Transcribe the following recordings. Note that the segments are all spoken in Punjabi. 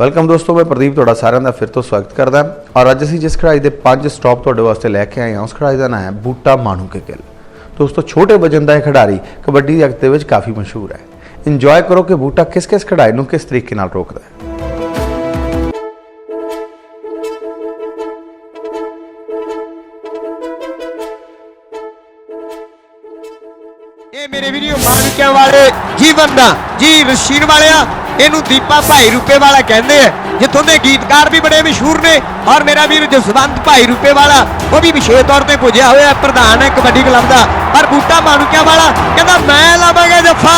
ਵੈਲਕਮ ਦੋਸਤੋ, ਮੈਂ ਪ੍ਰਦੀਪ ਤੁਹਾਡਾ ਸਾਰਿਆਂ ਦਾ ਫਿਰ ਤੋਂ ਸਵਾਗਤ ਕਰਦਾ। ਹਾਂ ਔਰ ਅੱਜ ਅਸੀਂ ਜਿਸ ਖਿਡਾਰੀ ਦੇ ਪੰਜ ਸਟਾਪ ਤੁਹਾਡੇ ਵਾਸਤੇ ਲੈ ਕੇ ਆਏ ਹਾਂ, ਉਸ ਖਿਡਾਰੀ ਦਾ ਨਾਮ ਹੈ ਬੂਟਾ ਮਾਨੂਕੇ ਗਿੱਲ ਦੋਸਤੋ, ਛੋਟੇ ਵਜਨ ਦਾ ਇਹ ਖਿਡਾਰੀ ਕਬੱਡੀ ਜਗਤ ਦੇ ਵਿੱਚ ਕਾਫੀ ਮਸ਼ਹੂਰ ਹੈ। ਇੰਜੋਏ ਕਰੋ ਕਿ ਬੂਟਾ ਕਿਸ ਕਿਸ ਖਿਡਾਰੀ ਨੂੰ ਕਿਸ ਤਰੀਕੇ ਨਾਲ ਰੋਕਦਾ ਹੈ। ਇਹ ਮੇਰੇ ਵੀਡੀਓ ਮਾਨਕਿਆਂ ਵਾਲੇ ਜੀਵਨ ਦਾ ਜੀ ਰਸ਼ੀਨ ਵਾਲਿਆ ਇਹਨੂੰ ਦੀਪਾ ਭਾਈ ਰੂਪੇ ਵਾਲਾ ਕਹਿੰਦੇ ਆ। ਜਿੱਥੋਂ ਦੇ ਗੀਤਕਾਰ ਵੀ ਬੜੇ ਮਸ਼ਹੂਰ ਨੇ। ਔਰ ਮੇਰਾ ਵੀਰ ਜਸਵੰਤ ਭਾਈ ਰੂਪੇ ਵਾਲਾ ਉਹ ਵੀ ਵਿਸ਼ੇਸ਼ ਤੌਰ ਤੇ ਪੁੱਜਿਆ ਹੋਇਆ ਪ੍ਰਧਾਨ ਹੈ ਕਬੱਡੀ ਕਲੱਬ ਦਾ। ਪਰ ਬੂਟਾ ਮਾਨਕਿਆਂ ਵਾਲਾ ਕਹਿੰਦਾ ਮੈਂ ਲਾਵਾਂਗਾ ਜੱਫਾ।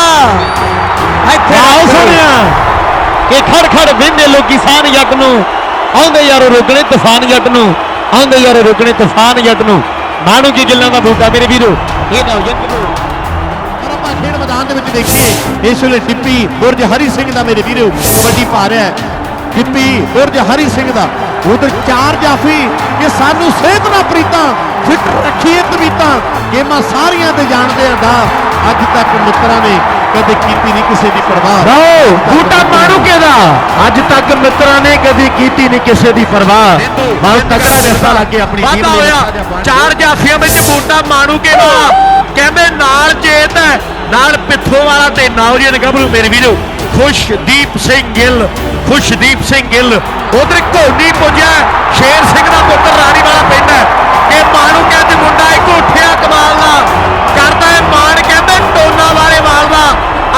ਇੱਥੇ ਆਓ ਸੋਹਣਿਆ ਕਿ ਖੜ ਖੜ ਵਿੰਦੇ ਲੋਕੀ ਸਾਨ ਜੱਟ ਨੂੰ। ਆਉਂਦੇ ਯਾਰੋ ਰੋਕਣੇ ਤੂਫਾਨ ਜੱਟ ਨੂੰ। ਆਉਂਦੇ ਯਾਰੋ ਰੋਕਣੇ ਤੂਫਾਨ ਜੱਟ ਨੂੰ। ਮਾਣੂ ਕੀ ਗਿੱਲਾਂ ਦਾ ਬੂਟਾ ਮੇਰੇ ਵੀਰੋ। ਇਹ ਨਾ ਜੱਟ ਨੂੰ ਪਰ ਆਪਾਂ ਖੇਡ ਮੈਦਾਨ ਦੇ ਵਿੱਚ ਦੇਖੀਏ ਇਸ ਵੇਲੇ ਟਿੱਪੀ ਬੁਰਜ ਹਰੀ ਸਿੰਘ ਦਾ ਮੇਰੇ ਵੀਰੋ ਕਬੱਡੀ ਪਾ ਰਿਹਾ ਹੈ। ਟਿੱਪੀ ਬੁਰਜ ਹਰੀ ਸਿੰਘ ਦਾ। ਉਧਰ ਚਾਰ ਜਾਫੀ ਕਿ ਸਾਨੂੰ ਸਿਹਤ ਨਾ ਪ੍ਰੀਤਾਂ ਫਿੱਟ ਰੱਖੀਏ ਤਵੀਤਾਂ। ਗੇਮਾਂ ਸਾਰੀਆਂ ਤੇ ਜਾਣਦੇ ਆ ਦਾ ਅੱਜ ਤੱਕ ਮਿੱਤਰਾਂ ਨੇ ਕਦੇ ਕੀਤੀ ਨਹੀਂ ਕਿਸੇ ਦੀ ਪਰਵਾਹ। ਲਓ ਬੂਟਾ ਕੇ ਦਾ ਅੱਜ ਤੱਕ ਮਿੱਤਰਾਂ ਨੇ ਕਦੀ ਕੀਤੀ ਨਹੀਂ ਕਿਸੇ ਦੀ ਪਰਵਾਹ। ਬਹੁਤ ਤਕੜਾ ਰਿਸ਼ਤਾ ਲੱਗ ਗਿਆ ਆਪਣੀ ਟੀਮ ਦੇ। ਚਾਰ ਜਾਫੀਆਂ ਵਿੱਚ ਬੂਟਾ ਕੇ ਦਾ ਕਹਿੰਦੇ ਨਾਲ ਚੇਤ ਹੈ। ਨਾਲ ਪਿੱਥੋਂ ਵਾਲਾ ਤੇ ਨੌਜਵਾਨ ਗੱਭਰੂ ਮੇਰੇ ਵੀਰੋ, ਖੁਸ਼ਦੀਪ ਸਿੰਘ ਗਿੱਲ, ਖੁਸ਼ਦੀਪ ਸਿੰਘ ਗਿੱਲ। ਉਧਰ ਘੋੜੀ ਪੁੱਜਿਆ, ਸ਼ੇਰ ਸਿੰਘ ਦਾ ਪੁੱਤਰ ਰਾਣੀ ਵਾਲਾ ਪਿੰਡ ਹੈ। ਕਿ ਮਾਣੂ ਕਹਿੰਦੇ ਮੁੰਡਾ ਇੱਕ ਉੱਠਿਆ ਕਮਾਲ ਦਾ, ਕਰਦਾ ਹੈ ਮਾਣ, ਕਹਿੰਦੇ ਟੋਨਾ ਵਾਲੇ ਵਾਲ ਦਾ।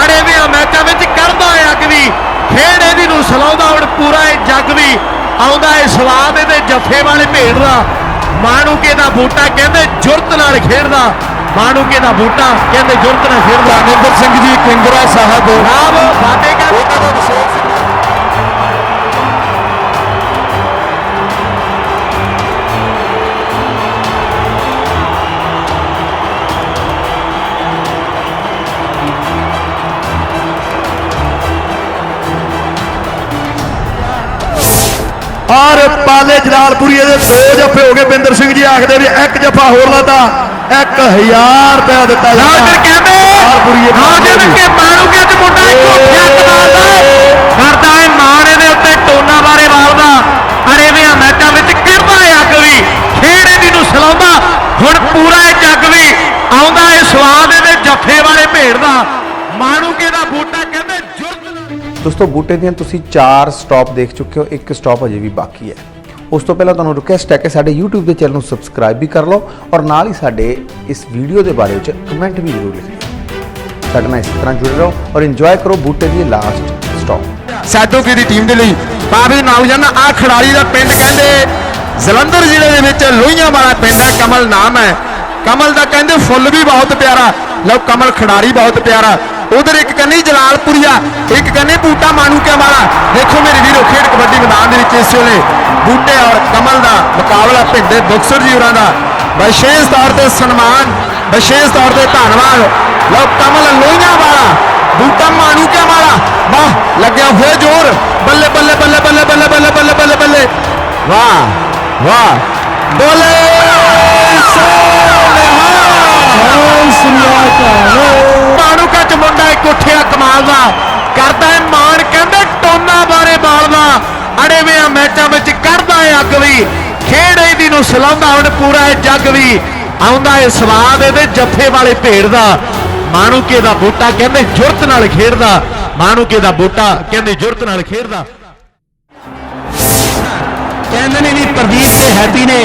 ਅੜੇ ਵੀ ਮੈਚਾਂ ਵਿੱਚ ਕਰਦਾ ਹੈ ਅੱਗ ਵੀ। ਖੇਡ ਇਹਦੀ ਨੂੰ ਸਲਾਉਂਦਾ, ਹੁਣ ਪੂਰਾ ਇਹ ਜੱਗ ਵੀ ਆਉਂਦਾ ਹੈ ਸਵਾਦ ਇਹਦੇ ਜੱਫੇ ਵਾਲੇ ਭੇਡ ਦਾ। ਮਾਣੂਕੇ ਦਾ ਬੂਟਾ ਕਹਿੰਦੇ ਜੁਰਤ ਨਾਲ ਖੇਡਦਾ। ਮਾਣੂਕੇ ਦਾ ਬੂਟਾ ਕਹਿੰਦੇ ਜੁਰਤ ਨਾਲ ਖੇਡਦਾ ਨਿੰਦਰ ਸਿੰਘ ਜੀ ਕਿੰਗਰਾ ਸਾਹਿਬ। ਰਾਮ ਬਾਟੇ ਕਹਿੰਦੇ ਔਰ ਪਾਲੇ ਜਲਾਲਪੁਰੀ ਦੇ ਦੋ ਜੱਫੇ ਹੋ ਗਏ ਬਿੰਦਰ ਸਿੰਘ ਜੀ ਆਖਦੇ ਵੀ ਇੱਕ ਜੱਫਾ ਹੋਰ ਲਾਤਾ। 1000 ਰੁਪਇਆ ਦਿੱਤਾ ਰਾਜਨ ਕਹਿੰਦੇ। ਜਲਾਲਪੁਰੀਏ ਰਾਜਨ ਕੇ ਮਾਣੂਕੇ ਤੇ ਮੁੰਡਾ ਇੱਕ ਉੱਠਿਆ ਕਮਾਲਦਾ ਕਰਦਾ ਹੈ ਮਾਣ ਇਹਦੇ ਉੱਤੇ ਟੋਨਾ ਬਾਰੇ ਵਾਲਦਾ। ਅਰੇ ਵੀ ਮੈਚਾਂ ਵਿੱਚ ਕਰਦਾ ਹੈ ਅੱਗ ਵੀ। ਖੇਡ ਇਹਦੀ ਨੂੰ ਸਲਾਉਂਦਾ। ਹੁਣ ਪੂਰਾ ਇਹ ਜੱਗ ਵੀ ਆਉਂਦਾ ਹੈ ਸਵਾਦ ਇਹਦੇ ਜੱਫੇ ਵਾਲੇ ਭੇਡ ਦਾ। ਮਾਣੂਕੇ ਦਾ ਬੂਟਾ ਕਹਿੰਦੇ ਜੁਰਤ। ਦੋਸਤੋ ਬੂਟੇ ਦੀਆਂ ਤੁਸੀਂ ਚਾਰ ਸਟਾਪ ਦੇਖ ਚੁੱਕੇ ਹੋ। ਇੱਕ ਸਟਾਪ ਅਜੇ ਵੀ ਬਾਕੀ ਹੈ। ਉਸ ਤੋਂ ਪਹਿਲਾਂ ਤੁਹਾਨੂੰ ਰਿਕੁਐਸਟ ਹੈ ਕਿ ਸਾਡੇ YouTube ਦੇ ਚੈਨਲ ਨੂੰ ਸਬਸਕ੍ਰਾਈਬ ਵੀ ਕਰ ਲਓ ਔਰ ਨਾਲ ਹੀ ਸਾਡੇ ਇਸ ਵੀਡੀਓ ਦੇ ਬਾਰੇ ਵਿੱਚ ਕਮੈਂਟ ਵੀ ਜ਼ਰੂਰ ਲਿਖਿਓ ਸਾਡੇ ਨਾਲ ਇਸੇ ਤਰ੍ਹਾਂ ਜੁੜੇ ਰਹੋ ਔਰ ਇੰਜੋਏ ਕਰੋ ਬੂਟੇ ਦੀ ਲਾਸਟ ਸਟਾਪ ਸਾਡੋਕੇ ਦੀ ਟੀਮ ਦੇ ਲਈ ਬਾਬੇ ਨੌਜਵਾਨ ਆ ਖਿਡਾਰੀ ਦਾ ਪਿੰਡ ਕਹਿੰਦੇ, ਜਲੰਧਰ ਜ਼ਿਲ੍ਹੇ ਦੇ ਵਿੱਚ ਲੋਹੀਆਂ ਵਾਲਾ ਪਿੰਡ ਹੈ, ਕਮਲ ਨਾਮ ਹੈ। ਕਮਲ ਦਾ ਕਹਿੰਦੇ ਫੁੱਲ ਵੀ ਬਹੁਤ ਪਿਆਰਾ। ਲਓ ਕਮਲ ਖਿਡਾਰੀ ਬਹੁਤ ਪਿਆਰਾ। ਉਧਰ ਇੱਕ ਕੰਨੀ ਜਲਾਲਪੁਰੀਆ ਇੱਕ ਕੰਨੀ ਬੂਟਾ ਮਾਨੂਕਿਆ ਵਾਲਾ। ਦੇਖੋ ਮੇਰੇ ਵੀਰੋ ਖੇਡ ਕਬੱਡੀ ਮੈਦਾਨ ਦੇ ਵਿੱਚ ਇਸ ਵੇਲੇ ਬੂਟੇ ਔਰ ਕਮਲ ਦਾ ਮੁਕਾਬਲਾ ਭਿੰਦੇ ਬੁਕਸਰ ਜੀ ਹੋਰਾਂ ਦਾ। ਵਿਸ਼ੇਸ਼ ਤੌਰ ਤੇ ਸਨਮਾਨ ਵਿਸ਼ੇਸ਼ ਤੌਰ ਤੇ ਧੰਨਵਾਦ। ਲਓ ਕਮਲ ਲੋਹੀਆਂ ਵਾਲਾ ਬੂਟਾ ਮਾਨੂਕਿਆ ਵਾਲਾ। ਵਾਹ ਲੱਗਿਆ ਹੋਇਆ ਜ਼ੋਰ। ਬੱਲੇ ਬੱਲੇ ਬੱਲੇ ਬੱਲੇ ਬੱਲੇ ਬੱਲੇ ਬੱਲੇ ਬੱਲੇ ਬੱਲੇ। ਵਾਹ ਵਾਹ। ਬੋਲੇ ਮਾਨੂਕਾ ਚ ਮੁੰਡਾ ਇੱਕ ਉੱਠਿਆ ਕਮਾਲ ਦਾ। ਕਰਦਾ ਹੈ ਮਾਣ, ਕਹਿੰਦੇ ਟੋਨਾ ਬਾਰੇ ਬਾਲਦਾ ਅੜੇ ਮੈਚਾਂ ਵਿੱਚ ਕਰਦਾ ਹੈ ਅੱਗ ਵੀ। ਖੇਡ ਇਹਦੀ ਨੂੰ ਸਲਾਉਂਦਾ, ਹੁਣ ਪੂਰਾ ਇਹ ਜੱਗ ਵੀ। ਆਉਂਦਾ ਹੈ ਸਵਾਦ ਇਹਦੇ ਜੱਫੇ ਵਾਲੇ ਭੇਡ ਦਾ। ਮਾਣੂਕੇ ਦਾ ਬੂਟਾ ਕਹਿੰਦੇ ਜੁਰਤ ਨਾਲ ਖੇਡਦਾ। ਮਾਣੂਕੇ ਦਾ ਬੂਟਾ ਕਹਿੰਦੇ ਜੁਰਤ ਨਾਲ ਖੇਡਦਾ। ਕਹਿੰਦੇ ਨੇ ਵੀ ਪ੍ਰਦੀਪ ਤੇ ਹੈਪੀ ਨੇ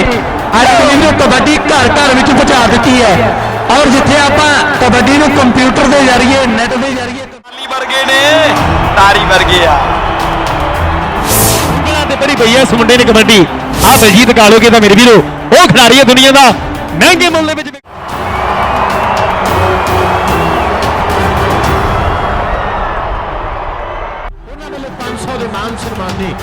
ਅੱਜ ਇਹਨੂੰ ਕਬੱਡੀ ਘਰ ਘਰ ਵਿੱਚ ਪਹੁੰਚਾ ਦਿੱਤੀ ਹੈ। ਔਰ ਜਿੱਥੇ ਆਪਾਂ ਕਬੱਡੀ ਨੂੰ ਕੰਪਿਊਟਰ ਦੇ ਜ਼ਰੀਏ ਨੈਟ ਦੇ ਜ਼ਰੀਏ ਤਾਲੀ ਵਰਗੇ ਨੇ ਤਾਰੀ ਵਰਗੇ ਆ। ਉਂਗਲਾਂ ਤੇ ਬੜੀ ਪਈ ਐ ਨੇ ਕਬੱਡੀ। ਆ ਕਾਲੋਗੇ ਤਾਂ ਮੇਰੇ ਵੀਰੋ ਉਹ ਖਿਡਾਰੀ ਹੈ ਦੁਨੀਆ ਦਾ। ਮਹਿੰਗੇ ਮੁੱਲ ਦੇ ਵਿੱਚ ਉਹਨਾਂ ਵੱਲੋਂ 500 ਦੇ ਮਾਨ ਸਨਮਾਨੀ